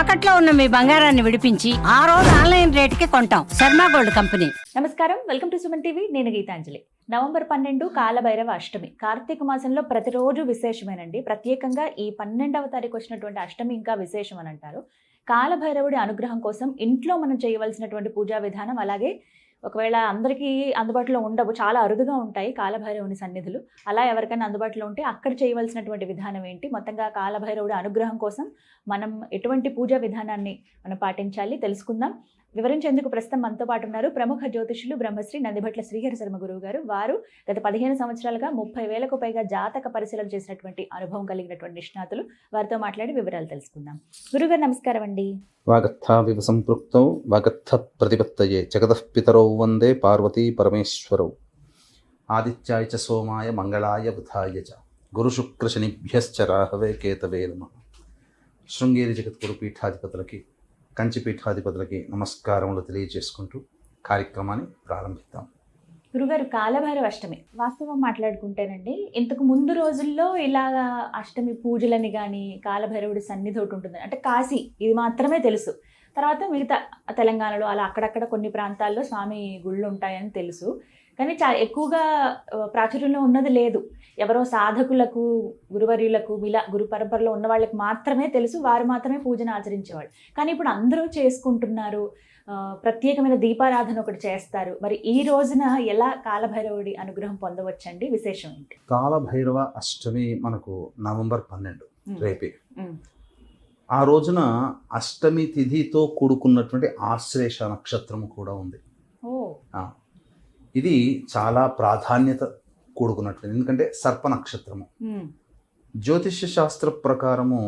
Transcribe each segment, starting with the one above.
తాకట్లో ఉన్న మీ బంగారాన్ని విడిపించి ఆ రోజు ఆన్లైన్ రేటుకి కొంటాం. Sharma gold company. నమస్కారం. Welcome to Suman TV. నేను గీతాంజలి. నవంబర్ పన్నెండు కాలభైరవ అష్టమి. కార్తీక మాసంలో ప్రతిరోజు విశేషమేనండి. ప్రత్యేకంగా ఈ పన్నెండవ తారీఖు వచ్చినటువంటి అష్టమి ఇంకా విశేషం అని అంటారు కాలభైరవుడి అనుగ్రహం కోసం ఇంట్లో మనం చేయవలసినటువంటి పూజా విధానం అలాగే ఒకవేళ అందరికీ అందుబాటులో ఉండవు చాలా అరుదుగా ఉంటాయి కాలభైరవుని సన్నిధులు. అలా ఎవరికైనా అందుబాటులో ఉంటే అక్కడ చేయవలసినటువంటి విధానం ఏంటి? మొత్తంగా కాలభైరవుడి అనుగ్రహం కోసం మనం ఎటువంటి పూజా విధానాన్ని మనం పాటించాలి? తెలుసుకుందాం. వివరించేందుకు ప్రస్తుతం మనతో పాటు ఉన్నారు ప్రముఖ జ్యోతిషులు బ్రహ్మశ్రీ నందిభట్ల శ్రీహరి శర్మ గురువు గారు. వారు గత పదిహేను సంవత్సరాలుగా ముప్పై వేలకు పైగా జాతక పరిశీలన చేసినటువంటి అనుభవం కలిగినటువంటి నిష్ణాతులు. వారితో మాట్లాడి వివరాలు తెలుసుకుందాం. గురుగారు నమస్కారం అండి. వాగర్థావివ సంపృక్తౌ వాగర్థ ప్రతిపత్తయే జగతః పితరౌ వందే పార్వతీ పరమేశ్వరౌ. ఆదిత్యాయ చ సోమాయ మంగళాయ బుధాయ చ. గురుశుక్రశనిభ్యశ్చ రాహవే కేతవే నమ. శృంగేరి జగద్గురు పీఠాధిపతులకి కంచి పీఠాధిపతులకి నమస్కారములు తెలియజేసుకుంటూ కార్యక్రమాన్ని ప్రారంభిద్దాం. గురుగారు కాలభైరవ అష్టమి. వాస్తవం మాట్లాడుకుంటేనండి ఇంతకు ముందు రోజుల్లో ఇలాగా అష్టమి పూజలని కానీ కాలభైరవుడి సన్నిధి ఒకటి ఉంటుంది. అంటే కాశీ ఇది మాత్రమే తెలుసు. తర్వాత మిగతా తెలంగాణలో అలా అక్కడక్కడ కొన్ని ప్రాంతాల్లో స్వామి గుళ్ళు ఉంటాయని తెలుసు. కానీ చా ఎక్కువగా ప్రాచుర్యంలో ఉన్నది లేదు. ఎవరో సాధకులకు గురువర్యులకు ఇలా గురు పరంపరలో ఉన్న వాళ్ళకి మాత్రమే తెలుసు వారు మాత్రమే పూజను ఆచరించేవాళ్ళు. కానీ ఇప్పుడు అందరూ చేసుకుంటున్నారు. ప్రత్యేకమైన దీపారాధన ఒకటి చేస్తారు. మరి ఈ రోజున ఎలా కాలభైరవుడి అనుగ్రహం పొందవచ్చండి? విశేషం ఏంటి? కాలభైరవ అష్టమి మనకు నవంబర్ పన్నెండు రేపే. ఆ రోజున అష్టమి తిథితో కూడుకున్నటువంటి ఆశ్లేష నక్షత్రము కూడా ఉంది. ఇది చాలా ప్రాధాన్యత కూడుకున్నట్లేదు ఎందుకంటే సర్ప నక్షత్రము. జ్యోతిష్య శాస్త్ర ప్రకారము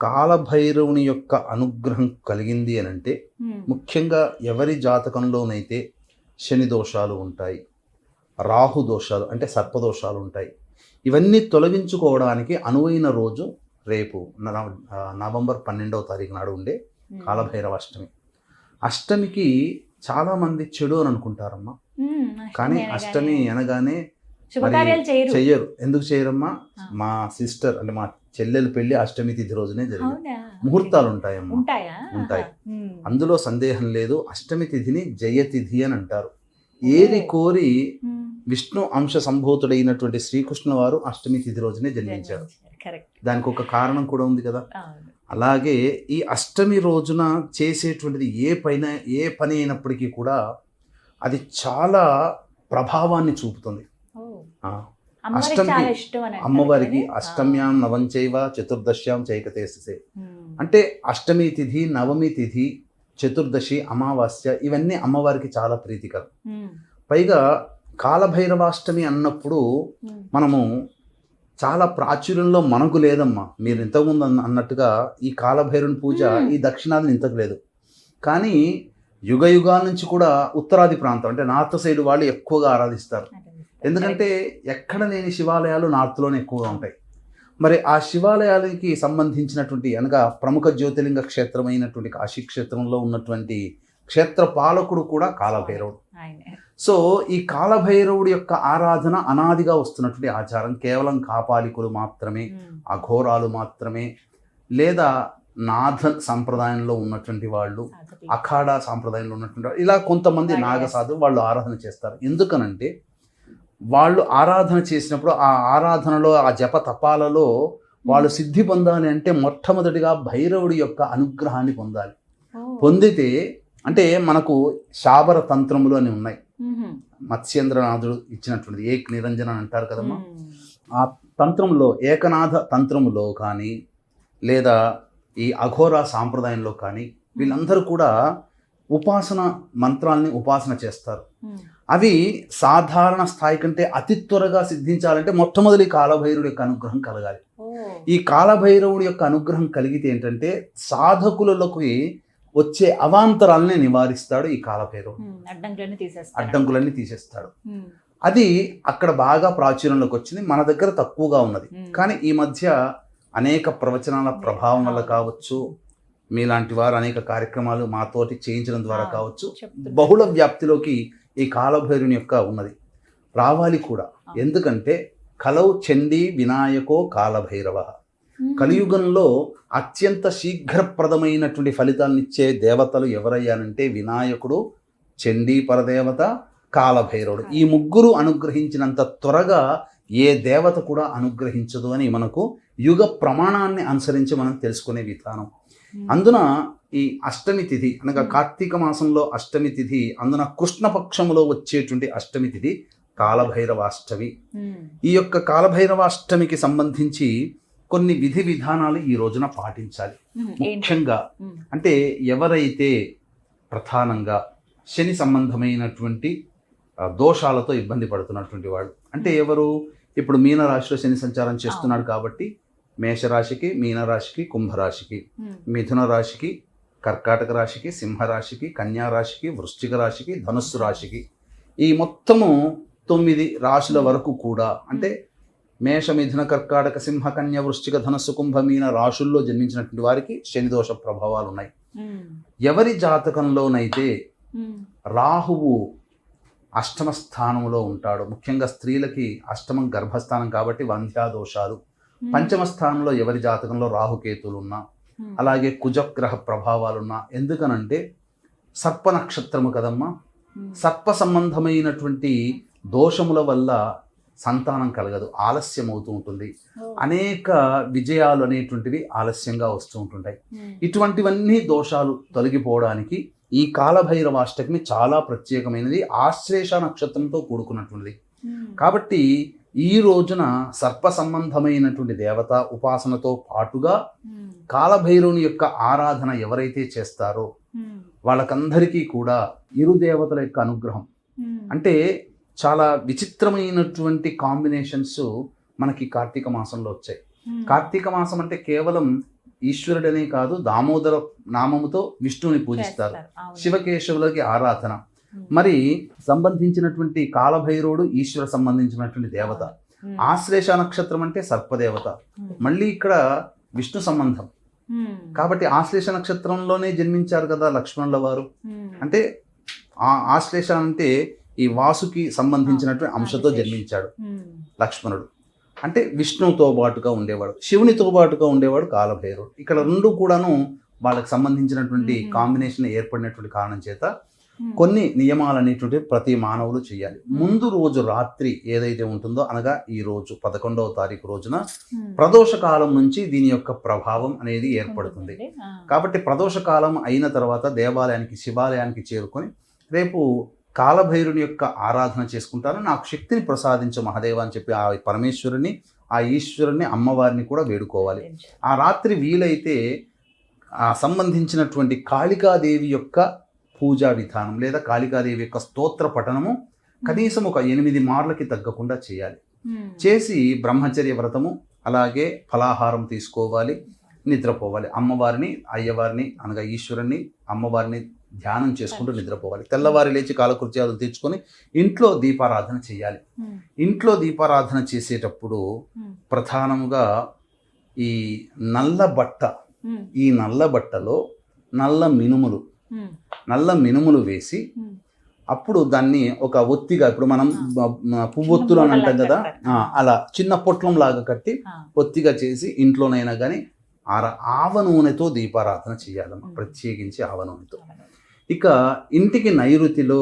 కాలభైరవుని యొక్క అనుగ్రహం కలిగింది అని అంటే. ముఖ్యంగా ఎవరి జాతకంలోనైతే శని దోషాలు ఉంటాయి రాహు దోషాలు అంటే సర్పదోషాలు ఉంటాయి ఇవన్నీ తొలగించుకోవడానికి అనువైన రోజు రేపు నవంబర్ పన్నెండవ తారీఖు నాడు ఉండే. కాలభైరవ అష్టమి అష్టమికి చాలా మంది చెడు అని అనుకుంటారమ్మా. కానీ అష్టమి అనగానే చెయ్యరు. ఎందుకు చేయరమ్మా. మా సిస్టర్ అంటే మా చెల్లెలు పెళ్ళి అష్టమి తిథి రోజునే జరిగింది. ముహూర్తాలు ఉంటాయమ్మా. ఉంటాయా. అందులో సందేహం లేదు. అష్టమి తిథిని జయతిథి అని అంటారు. ఏరి కోరి. విష్ణు అంశ సంభూతుడైనటువంటి శ్రీకృష్ణ వారు అష్టమి తిథి రోజునే జన్మించారు. దానికి ఒక కారణం కూడా ఉంది కదా. అలాగే ఈ అష్టమి రోజున చేసేటువంటిది ఏ పైన ఏ పని అయినప్పటికీ కూడా అది చాలా ప్రభావాన్ని చూపుతుంది ఆ, అమ్మవారికి? అష్టమ్యాం నవంచైవ చతుర్దశ్యాం చైకతేసే. అంటే అష్టమి తిథి నవమి తిథి చతుర్దశి అమావాస్య ఇవన్నీ అమ్మవారికి చాలా ప్రీతికరం. పైగా కాలభైరవాష్టమి అన్నప్పుడు. మనము చాలా ప్రాచుర్యంలో మనకు లేదమ్మా మీరు ఇంతకుముందు అన్న అన్నట్టుగా ఈ కాలభైరుని పూజ. ఈ దక్షిణాది ఇంతకు లేదు కానీ యుగ యుగాల నుంచి కూడా ఉత్తరాది ప్రాంతం అంటే నార్త్ సైడ్ వాళ్ళు ఎక్కువగా ఆరాధిస్తారు ఎందుకంటే ఎక్కడ లేని శివాలయాలు నార్త్లోనే ఎక్కువగా ఉంటాయి మరి ఆ శివాలయాలకి సంబంధించినటువంటి అనగా ప్రముఖ జ్యోతిర్లింగ క్షేత్రమైనటువంటి కాశీ క్షేత్రంలో ఉన్నటువంటి క్షేత్ర పాలకుడు కూడా కాలభైరవుడు. సో ఈ కాలభైరవుడి యొక్క ఆరాధన అనాదిగా వస్తున్నటువంటి ఆచారం కేవలం కాపాలికులు మాత్రమే. అఘోరాలు మాత్రమే లేదా నాథ సంప్రదాయంలో ఉన్నటువంటి వాళ్ళు. అఖాడా సాంప్రదాయంలో ఉన్నటువంటి ఇలా కొంతమంది నాగసాధు వాళ్ళు ఆరాధన చేస్తారు. ఎందుకనంటే వాళ్ళు ఆరాధన చేసినప్పుడు ఆ ఆరాధనలో ఆ జప తపాలలో వాళ్ళు సిద్ధి పొందాలి అంటే మొట్టమొదటిగా భైరవుడి యొక్క అనుగ్రహాన్ని పొందాలి. పొందితే అంటే మనకు శాబర తంత్రములు అని ఉన్నాయి. మత్స్యేంద్రనాథుడు ఇచ్చినటువంటిది. ఏక్ నిరంజన అని అంటారు కదమ్మా. ఆ తంత్రంలో ఏకనాథ తంత్రములో కానీ లేదా ఈ అఘోరా సాంప్రదాయంలో కానీ వీళ్ళందరూ కూడా ఉపాసన మంత్రాల్ని ఉపాసన చేస్తారు. అవి సాధారణ స్థాయి కంటే అతి త్వరగా సిద్ధించాలంటే మొట్టమొదటి కాలభైరుడి యొక్క అనుగ్రహం కలగాలి. ఈ కాలభైరవుడి యొక్క అనుగ్రహం కలిగితే ఏంటంటే సాధకులకి వచ్చే అవాంతరాలని నివారిస్తాడు ఈ కాలభైరవుడు. అడ్డంకులన్నీ తీసేస్తాడు. అది అక్కడ బాగా ప్రాచుర్యంలోకి వచ్చింది మన దగ్గర తక్కువగా ఉన్నది. కానీ ఈ మధ్య అనేక ప్రవచనాల ప్రభావం వల్ల కావచ్చు మీలాంటి వారు అనేక కార్యక్రమాలు మాతోటి చేయించడం ద్వారా కావచ్చు. బహుళ వ్యాప్తిలోకి ఈ కాలభైరుని యొక్క ఉన్నది. రావాలి కూడా. ఎందుకంటే కలౌ చండీ వినాయకో కాలభైరవ. కలియుగంలో అత్యంత శీఘ్రప్రదమైనటువంటి ఫలితాలనిచ్చే దేవతలు ఎవరయ్యానంటే వినాయకుడు చండీ పరదేవత కాలభైరవుడు. ఈ ముగ్గురు అనుగ్రహించినంత త్వరగా ఏ దేవత కూడా అనుగ్రహించదు అని మనకు యుగ ప్రమాణాన్ని అనుసరించి మనం తెలుసుకునే విధానం. అందున ఈ అష్టమి తిథి అనగా కార్తీక మాసంలో అష్టమి తిథి అందున కృష్ణపక్షములో వచ్చేటువంటి అష్టమి తిథి కాలభైరవాష్టమి. ఈ యొక్క కాలభైరవాష్టమికి సంబంధించి కొన్ని విధి విధానాలు ఈ రోజున పాటించాలి. ముఖ్యంగా అంటే ఎవరైతే ప్రధానంగా శని సంబంధమైనటువంటి దోషాలతో ఇబ్బంది పడుతున్నటువంటి వాడు అంటే ఎవరు? ఇప్పుడు మీనరాశిలో శని సంచారం చేస్తున్నాడు కాబట్టి మేషరాశికి మీనరాశికి కుంభరాశికి మిథున రాశికి కర్కాటక రాశికి సింహరాశికి కన్యా రాశికి వృశ్చిక రాశికి ధనుస్సు రాశికి. ఈ మొత్తము తొమ్మిది రాశుల వరకు కూడా అంటే మేష మిథున కర్కాటక సింహ కన్య వృశ్చిక ధనస్సు కుంభ మీన రాశుల్లో జన్మించినటువంటి వారికి శని దోష ప్రభావాలు ఉన్నాయి. ఎవరి జాతకంలోనైతే రాహువు అష్టమ స్థానంలో ఉంటాడు ముఖ్యంగా స్త్రీలకి అష్టమం గర్భస్థానం కాబట్టి వంధ్యాదోషాలు పంచమ స్థానంలో ఎవరి జాతకంలో రాహుకేతులు ఉన్నా అలాగే కుజగ్రహ ప్రభావాలున్నా ఎందుకనంటే సర్ప నక్షత్రము కదమ్మా. సర్ప సంబంధమైనటువంటి దోషముల వల్ల సంతానం కలగదు ఆలస్యం అవుతూ ఉంటుంది అనేక విజయాలు అనేటువంటివి ఆలస్యంగా వస్తూ ఉంటుంటాయి. ఇటువంటివన్నీ దోషాలు తొలగిపోవడానికి ఈ కాలభైరవాష్టమి చాలా ప్రత్యేకమైనది ఆశ్లేష నక్షత్రంతో కూడుకున్నటువంటిది. కాబట్టి ఈ రోజున సర్ప సంబంధమైనటువంటి దేవత ఉపాసనతో పాటుగా కాలభైరవుని యొక్క ఆరాధన ఎవరైతే చేస్తారో వాళ్ళకందరికీ కూడా ఇరు దేవతల యొక్క అనుగ్రహం. అంటే చాలా విచిత్రమైనటువంటి కాంబినేషన్స్ మనకి కార్తీక మాసంలో వచ్చాయి. కార్తీక మాసం అంటే కేవలం ఈశ్వరుడనే కాదు దామోదర నామముతో విష్ణువుని పూజిస్తారు. శివకేశవులకి ఆరాధన. మరి సంబంధించినటువంటి కాలభైరవుడు ఈశ్వర సంబంధించినటువంటి దేవత. ఆశ్లేష నక్షత్రం అంటే సర్పదేవత. మళ్ళీ ఇక్కడ విష్ణు సంబంధం. కాబట్టి ఆశ్లేష నక్షత్రంలోనే జన్మించారు కదా లక్ష్మణుల వారు. అంటే ఆ ఆశ్లేష అంటే ఈ వాసుకి సంబంధించినటువంటి అంశతో జన్మించాడు లక్ష్మణుడు. అంటే విష్ణువుతో పాటుగా ఉండేవాడు శివునితో పాటుగా ఉండేవాడు కాలభైరవుడు. ఇక్కడ రెండు కూడాను వాళ్ళకి సంబంధించినటువంటి. కాంబినేషన్ ఏర్పడినటువంటి కారణం చేత కొన్ని నియమాలు అనేటువంటి ప్రతి మానవులు చేయాలి ముందు రోజు రాత్రి ఏదైతే ఉంటుందో అనగా ఈ రోజు పదకొండవ తారీఖు రోజున ప్రదోష కాలం నుంచి దీని యొక్క ప్రభావం అనేది ఏర్పడుతుంది. కాబట్టి ప్రదోష కాలం అయిన తర్వాత దేవాలయానికి శివాలయానికి చేరుకొని రేపు కాలభైరుని యొక్క ఆరాధన చేసుకుంటాను నాకు శక్తిని ప్రసాదించు మహాదేవ అని చెప్పి ఆ పరమేశ్వరుని ఆ ఈశ్వరుని అమ్మవారిని కూడా వేడుకోవాలి. ఆ రాత్రి వీలైతే ఆ సంబంధించినటువంటి కాళికాదేవి యొక్క పూజా విధానం లేదా కాళికాదేవి యొక్క స్తోత్ర పఠనము కనీసం ఒక ఎనిమిది మార్లకి తగ్గకుండా చేయాలి. చేసి బ్రహ్మచర్య వ్రతము అలాగే ఫలాహారం తీసుకోవాలి నిద్రపోవాలి. అమ్మవారిని అయ్యవారిని అనగా ఈశ్వరుని అమ్మవారిని ధ్యానం చేసుకుంటూ నిద్రపోవాలి. తెల్లవారి లేచి కాలకృత్యాలు తీర్చుకొని ఇంట్లో దీపారాధన చేయాలి. ఇంట్లో దీపారాధన చేసేటప్పుడు ప్రధానముగా ఈ నల్ల బట్ట ఈ నల్ల బట్టలో నల్ల మినుములు నల్ల మినుములు వేసి అప్పుడు దాన్ని ఒక ఒత్తిగా ఇప్పుడు మనం పువ్వొత్తులు అని అంటాం కదా అలా చిన్న పొట్లం లాగా కట్టి ఒత్తిగా చేసి ఇంట్లోనైనా కానీ ఆర ఆవ నూనెతో దీపారాధన చేయాలమ్మా ప్రత్యేకించి ఆవ నూనెతో. ఇక ఇంటికి నైరుతిలో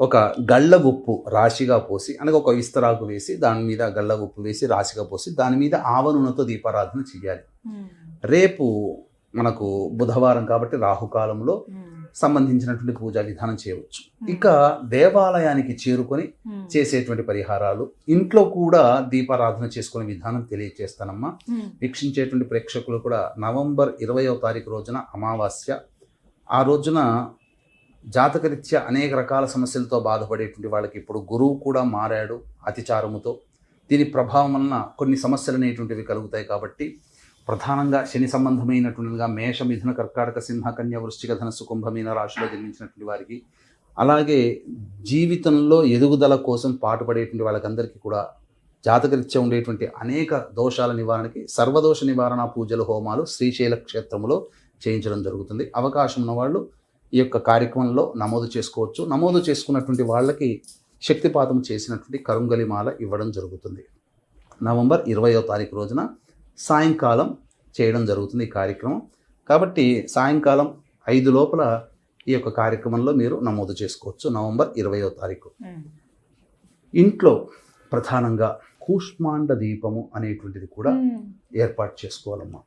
ఒక గళ్ళ ఉప్పు రాశిగా పోసి అనగా ఒక విస్తరాకు వేసి దాని మీద గళ్ళ ఉప్పు వేసి రాశిగా పోసి దాని మీద ఆవ నూనెతో దీపారాధన చేయాలి. రేపు మనకు బుధవారం కాబట్టి రాహుకాలంలో సంబంధించినటువంటి పూజా విధానం చేయవచ్చు. ఇక దేవాలయానికి చేరుకొని చేసేటువంటి పరిహారాలు ఇంట్లో కూడా దీపారాధన చేసుకునే విధానం తెలియజేస్తానమ్మా వీక్షించేటువంటి ప్రేక్షకులు కూడా నవంబర్ ఇరవయో తారీఖు రోజున అమావాస్య ఆ రోజున జాతకరీత్యా అనేక రకాల సమస్యలతో బాధపడేటువంటి వాళ్ళకి ఇప్పుడు గురువు కూడా మారాడు అతిచారముతో. దీని ప్రభావం వలన కొన్ని సమస్యలు అనేటువంటివి కలుగుతాయి కాబట్టి ప్రధానంగా శని సంబంధమైనటువంటిగా మేష మిథున కర్కాటక సింహ కన్య వృశ్చిక ధనస్సు కుంభమీన రాశిలో జన్మించినటువంటి వారికి. అలాగే జీవితంలో ఎదుగుదల కోసం పాటుపడేటువంటి వాళ్ళకందరికీ కూడా జాతకరీత్యా ఉండేటువంటి అనేక దోషాల నివారణకి సర్వదోష నివారణ పూజలు హోమాలు శ్రీశైల క్షేత్రంలో చేయించడం జరుగుతుంది. అవకాశం ఉన్న వాళ్ళు ఈ యొక్క కార్యక్రమంలో నమోదు చేసుకోవచ్చు. నమోదు చేసుకున్నటువంటి వాళ్ళకి శక్తిపాతం చేసినటువంటి కరుంగలిమాల ఇవ్వడం జరుగుతుంది. నవంబర్ ఇరవయో తారీఖు రోజున సాయంకాలం చేయడం జరుగుతుంది ఈ కార్యక్రమం. కాబట్టి సాయంకాలం ఐదు లోపల ఈ యొక్క కార్యక్రమంలో మీరు నమోదు చేసుకోవచ్చు నవంబర్ ఇరవయో తారీఖు. ఇంట్లో ప్రధానంగా కూష్మాండ దీపము అనేటువంటిది కూడా. ఏర్పాటు చేసుకోవాలమ్మా.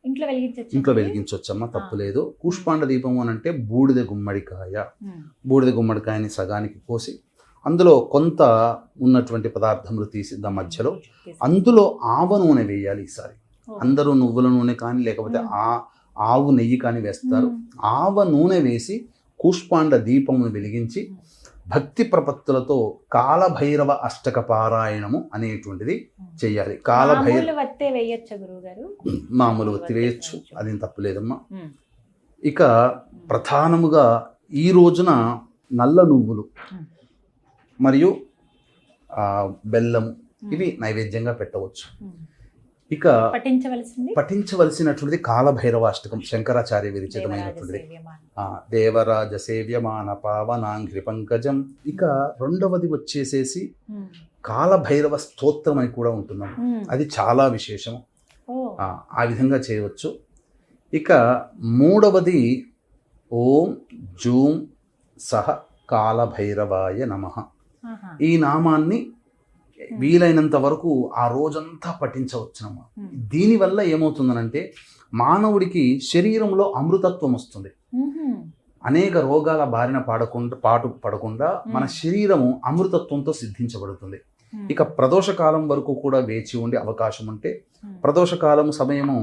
ఇంట్లో వెలిగించవచ్చమ్మా తప్పు లేదు కూష్మాండ దీపము అని అంటే బూడిద గుమ్మడికాయ. బూడిద గుమ్మడికాయని సగానికి కోసి అందులో కొంత ఉన్నటువంటి పదార్థములు తీసి దాని మధ్యలో అందులో ఆవ నూనె వేయాలి ఈసారి. అందరూ నువ్వుల నూనె కానీ లేకపోతే ఆ ఆవు నెయ్యి కానీ వేస్తారు. ఆవ నూనె వేసి కూష్పాండ దీపమును వెలిగించి భక్తి ప్రపత్తులతో కాలభైరవ అష్టక పారాయణము అనేటువంటిది చెయ్యాలి కాలభైర మామూలు వత్తే వేయచ్చా అదేం తప్పులేదమ్మా ఇక ప్రధానముగా ఈ రోజున నల్ల నువ్వులు మరియు బెల్లము ఇవి నైవేద్యంగా పెట్టవచ్చు. ఇక పఠించవలసింది? పఠించవలసినటువంటిది కాలభైరవ అష్టకం శంకరాచార్య విరచితమైనటువంటిది ఆ, దేవరాజ సేవ్యమాన పావనాంఘ్రి పంకజం ఇక రెండవది వచ్చేసేసి కాలభైరవ స్తోత్రం అని కూడా ఉంటున్నాం. అది చాలా విశేషం ఆ, ఆ విధంగా చేయవచ్చు. ఇక మూడవది ఓం జూం సహ కాలభైరవాయ నమ. ఈ నామాన్ని వీలైనంత వరకు ఆ రోజంతా పఠించవచ్చునమ్మా. దీనివల్ల ఏమవుతుందనంటే మానవుడికి శరీరంలో అమృతత్వం వస్తుంది. అనేక రోగాల బారిన పాడకుండా పాటు పడకుండా మన శరీరము అమృతత్వంతో సిద్ధించబడుతుంది. ఇక ప్రదోష కాలం వరకు కూడా వేచి ఉండే అవకాశం ఉంటే ప్రదోష కాలం సమయము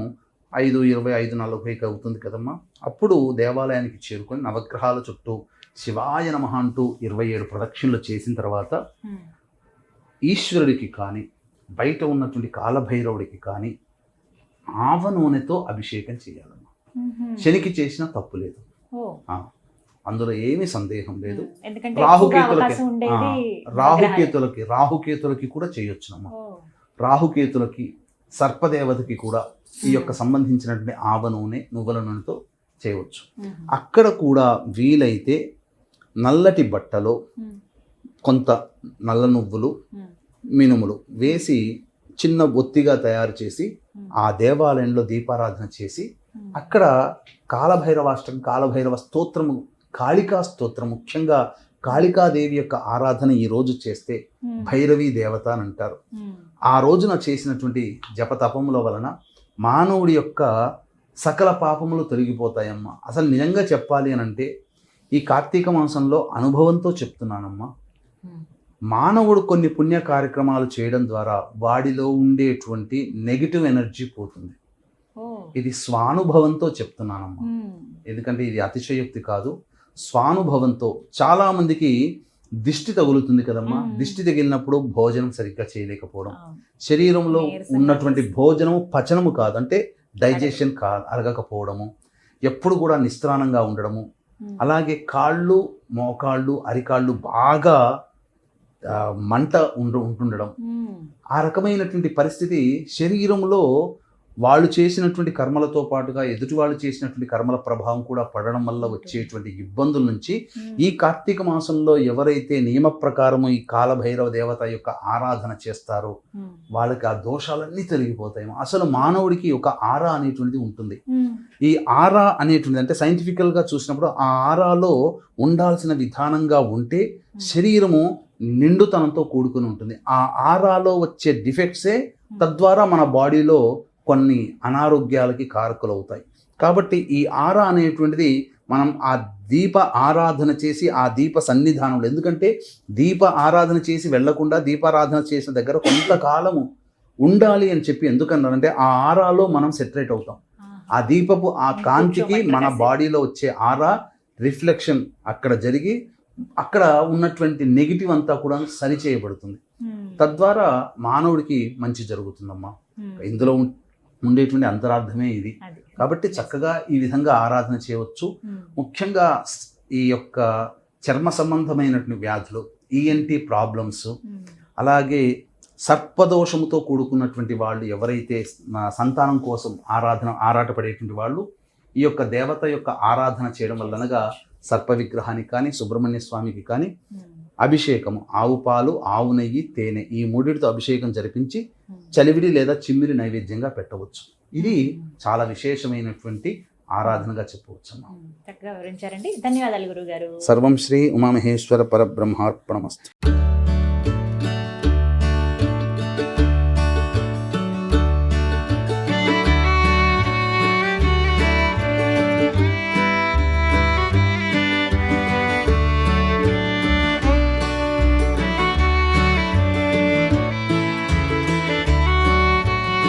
ఐదు ఇరవై ఐదు నలభైకి అవుతుంది కదమ్మా. అప్పుడు దేవాలయానికి చేరుకొని నవగ్రహాల చుట్టూ శివాయ నమః అంటూ ఇరవై ఏడు ప్రదక్షిణలు చేసిన తర్వాత ఈశ్వరుడికి కానీ బయట ఉన్నటువంటి కాలభైరవుడికి కానీ ఆవ నూనెతో అభిషేకం చేయాలమ్మా. శనికి చేసిన తప్పు లేదు. అందులో ఏమీ సందేహం లేదు. రాహుకేతులకి రాహుకేతులకి రాహుకేతులకి కూడా చేయొచ్చునమ్మా రాహుకేతులకి సర్పదేవతకి కూడా ఈ యొక్క సంబంధించినటువంటి ఆవ నూనె నువ్వుల నూనెతో చేయవచ్చు. అక్కడ కూడా వీలైతే నల్లటి బట్టలో. కొంత నల్ల నువ్వులు. మినుములు వేసి చిన్న ఒత్తిగా తయారు చేసి. ఆ దేవాలయంలో దీపారాధన చేసి. అక్కడ కాలభైరవాష్టం కాలభైరవ స్తోత్రము కాళికా స్తోత్రం ముఖ్యంగా కాళికాదేవి యొక్క ఆరాధన ఈ రోజు చేస్తే. భైరవీ దేవత అని అంటారు. ఆ రోజున చేసినటువంటి జపతపముల వలన మానవుడి యొక్క సకల పాపములు తొలగిపోతాయమ్మా అసలు నిజంగా చెప్పాలి అని అంటే ఈ కార్తీక మాసంలో అనుభవంతో చెప్తున్నానమ్మా మ్మ్. మానవుడు కొన్ని పుణ్య కార్యక్రమాలు చేయడం ద్వారా వాడిలో ఉండేటువంటి నెగిటివ్ ఎనర్జీ పోతుంది. ఇది స్వానుభవంతో చెప్తున్నానమ్మా మ్మ్. ఎందుకంటే ఇది అతిశయోక్తి కాదు స్వానుభవంతో చాలా మందికి దిష్టి తగులుతుంది కదమ్మా మ్మ్. దిష్టి తగిలినప్పుడు భోజనం సరిగ్గా చేయలేకపోవడం. శరీరంలో ఉన్నటువంటి. భోజనము పచనము కాదు అంటే డైజెషన్ కా అరగకపోవడము ఎప్పుడు కూడా నిస్త్రాణంగా ఉండడము. అలాగే కాళ్ళు మోకాళ్ళు అరికాళ్ళు బాగా మంట ఉండు ఉంటుండడం. ఆ రకమైనటువంటి పరిస్థితి శరీరంలో వాళ్ళు చేసినటువంటి కర్మలతో పాటుగా ఎదుటి వాళ్ళు చేసినటువంటి కర్మల ప్రభావం కూడా పడడం వల్ల వచ్చేటువంటి ఇబ్బందుల నుంచి. ఈ కార్తీక మాసంలో ఎవరైతే నియమ ప్రకారము ఈ కాలభైరవ దేవత యొక్క ఆరాధన చేస్తారో. వాళ్ళకి ఆ దోషాలన్నీ తొలగిపోతాయి అసలు మానవుడికి ఒక ఆరా అనేటువంటిది ఉంటుంది. ఈ ఆరా అనేటువంటిది అంటే సైంటిఫికల్గా చూసినప్పుడు ఆ ఆరాలో ఉండాల్సిన విధానంగా ఉంటే శరీరము నిండుతనంతో కూడుకుని ఉంటుంది. ఆ ఆరాలో వచ్చే డిఫెక్ట్సే తద్వారా మన బాడీలో కొన్ని అనారోగ్యాలకి కారకులు అవుతాయి కాబట్టి ఈ ఆరా అనేటువంటిది మనం ఆ దీప ఆరాధన చేసి ఆ దీప సన్నిధానంలో ఎందుకంటే దీప ఆరాధన చేసి వెళ్ళకుండా దీపారాధన చేసిన దగ్గర కొంతకాలము ఉండాలి అని చెప్పి ఎందుకన్నారంటే ఆ ఆరాలో మనం సెటరేట్ అవుతాం. ఆ దీపపు ఆ కాంతికి మన బాడీలో వచ్చే ఆరా రిఫ్లెక్షన్ అక్కడ జరిగి అక్కడ ఉన్నటువంటి నెగిటివ్ అంతా కూడా సరి చేయబడుతుంది మ్మ్. తద్వారా మానవుడికి మంచి జరుగుతుందమ్మా మ్మ్. ఇందులో ఉండేటువంటి అంతరార్థమే ఇది. కాబట్టి చక్కగా ఈ విధంగా ఆరాధన చేయవచ్చు మ్మ్. ముఖ్యంగా ఈ యొక్క చర్మ సంబంధమైనటువంటి వ్యాధులు ఈఎన్టీ ప్రాబ్లమ్స్ మ్మ్. అలాగే సర్పదోషముతో కూడుకున్నటువంటి వాళ్ళు ఎవరైతే సంతానం కోసం ఆరాధన ఆరాటపడేటువంటి వాళ్ళు ఈ యొక్క దేవత యొక్క ఆరాధన చేయడం వల్లనగా సర్ప విగ్రహానికి కానీ సుబ్రహ్మణ్య స్వామికి కానీ మ్మ్. అభిషేకము. ఆవు పాలు ఆవు నెయ్యి తేనె ఈ మూడిటితో అభిషేకం జరిపించి చలివిడి లేదా చిమ్మిరి నైవేద్యంగా పెట్టవచ్చు. ఇది చాలా విశేషమైనటువంటి ఆరాధనగా చెప్పవచ్చు. చక్కగా వివరించారండి. ధన్యవాదాలు గురుగారు సర్వం శ్రీ ఉమామహేశ్వర పరబ్రహ్మార్పణమస్తు.